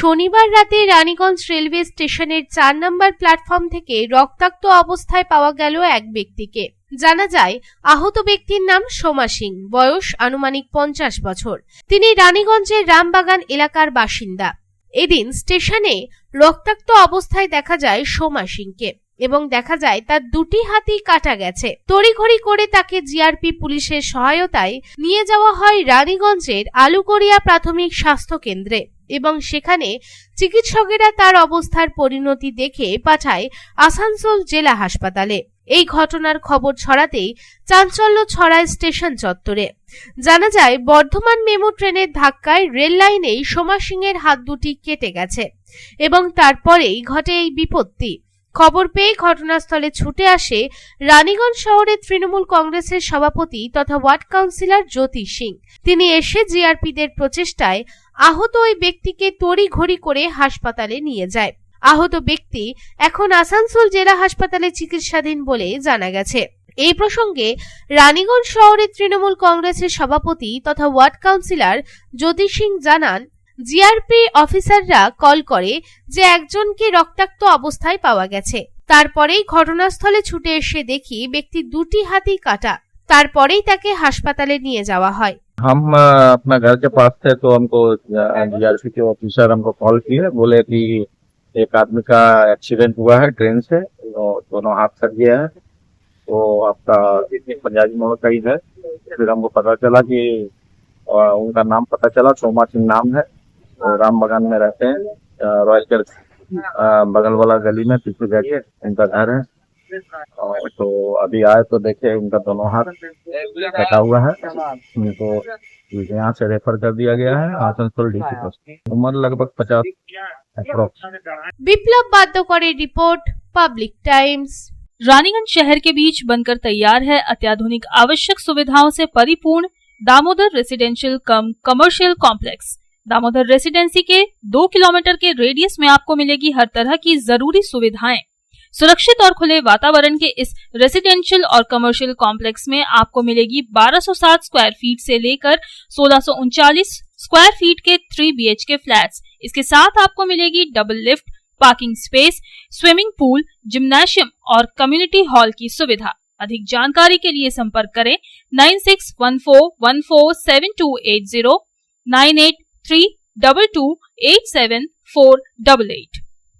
শনিবার রাতে রানীগঞ্জ রেলওয়ে স্টেশনের চার নম্বর প্ল্যাটফর্ম থেকে রক্তাক্ত অবস্থায় পাওয়া গেল এক ব্যক্তিকে। জানা যায়, আহত ব্যক্তির নাম সোমা সিং, বয়স আনুমানিক পঞ্চাশ বছর। তিনি রানীগঞ্জের রামবাগান এলাকার বাসিন্দা। এদিন স্টেশনে রক্তাক্ত অবস্থায় দেখা যায় সোমা সিংকে। এবং দেখা যায় তার দুটি হাতই কাটা গেছে। তড়িঘড়ি করে তাকে জিআরপি পুলিশের সহায়তায় নিয়ে যাওয়া হয় রানীগঞ্জের আলুকরিয়া প্রাথমিক স্বাস্থ্য কেন্দ্রে এবং সেখানে চিকিৎসকেরা তার অবস্থার পরিণতি দেখে পাঠায় আসানসোল জেলা হাসপাতালে। এই ঘটনার খবর ছড়াতেই চাঞ্চল্য ছড়ায় স্টেশন চত্বরে। জানা যায়, বর্ধমান মেমো ট্রেনের ধাক্কায় রেল লাইনেই সোমা সিংয়ের হাত দুটি কেটে গেছে এবং তারপরেই ঘটে এই বিপত্তি। খবর পেয়ে ঘটনাস্থলে ছুটে আসে রানীগঞ্জ শহরের তৃণমূল কংগ্রেসের সভাপতি তথা ওয়ার্ড কাউন্সিলর জ্যোতি সিং। তিনি এসে জিআরপিদের প্রচেষ্টায় আহত ওই ব্যক্তিকে তড়িঘড়ি করে হাসপাতালে নিয়ে যায়। আহত ব্যক্তি এখন আসানসোল জেলা হাসপাতালে চিকিৎসাধীন বলে জানা গেছে। এই প্রসঙ্গে রানীগঞ্জ শহরের তৃণমূল কংগ্রেসের সভাপতি তথা ওয়ার্ড কাউন্সিলর জ্যোতি সিং জানান জিআরপি অফিসাররা কল করে যে একজনকে রক্তাক্ত অবস্থায় পাওয়া গেছে তারপরেই ঘটনাস্থলে ছুটে এসে দেখি ব্যক্তির দুটি হাতই কাটা তারপরেই তাকে হাসপাতালে নিয়ে যাওয়া হয় हम अ, अपना घर के पास थे तो हमको जीआरपी के ऑफिसर हमको कॉल किए बोले कि एक आदमी का एक्सीडेंट हुआ है ट्रेन से तो दोनों हाथ कट गया है तो आपका पंजाबी मोड़ का ही है फिर हमको पता चला कि अ, उनका नाम पता चला सोमा सिंह नाम है और राम बगान में रहते हैं रॉयल बगल वाला गली में पीछे जाके इनका घर है। तो अभी आए तो देखे उनका दोनों हाथ कटा हुआ है। उनको यहाँ से रेफर कर दिया गया है आसनसोल डीसी उम्र लगभग पचास विप्लव बातों करे रिपोर्ट पब्लिक टाइम्स। रानीगंज शहर के बीच बनकर तैयार है अत्याधुनिक आवश्यक सुविधाओं से परिपूर्ण Damodar residential cum commercial complex Damodar residency के दो किलोमीटर के रेडियस में आपको मिलेगी हर तरह की ज़रूरी सुविधाएँ। सुरक्षित और खुले वातावरण के इस रेसिडेंशियल और कमर्शियल कॉम्प्लेक्स में आपको मिलेगी 1260 स्क्वायर फीट से लेकर सोलह स्क्वायर फीट के थ्री बीएच के फ्लैट्स इसके साथ आपको मिलेगी double lift parking space swimming pool gymnasium और कम्युनिटी हॉल की सुविधा। अधिक जानकारी के लिए संपर्क करें nine six one four one four seven two eight zero, nine eight three double two eight seven four double eight.